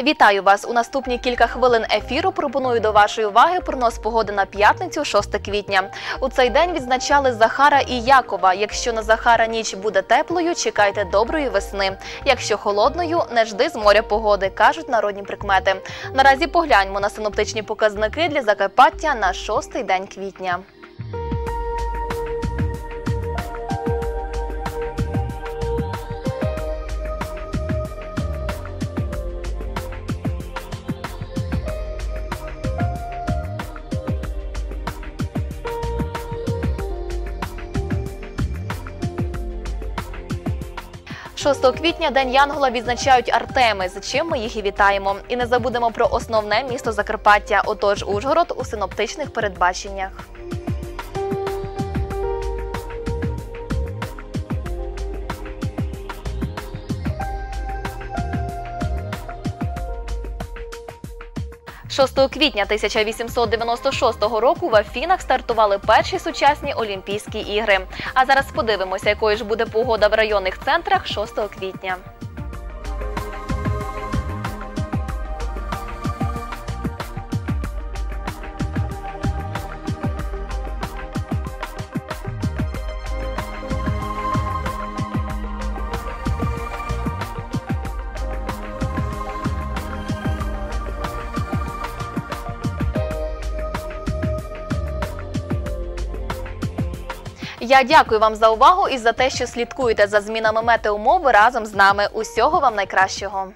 Вітаю вас у наступні кілька хвилин ефіру. Пропоную до вашої уваги прогноз погоди на п'ятницю, 6 квітня. У цей день відзначали Захара і Якова. Якщо на Захара ніч буде теплою, чекайте доброї весни. Якщо холодною, не жди з моря погоди, кажуть народні прикмети. Наразі погляньмо на синоптичні показники для Закарпаття на шостий день квітня. – 6 квітня День Янгола відзначають Артеми, з чим ми їх і вітаємо. І не забудемо про основне місто Закарпаття, отож Ужгород у синоптичних передбаченнях. «6 квітня 1896 року в Афінах стартували перші сучасні Олімпійські ігри. А зараз подивимося, якою ж буде погода в районних центрах 6 квітня. Я дякую вам за увагу і за те, що слідкуєте за змінами метеумови разом з нами. Усього вам найкращого.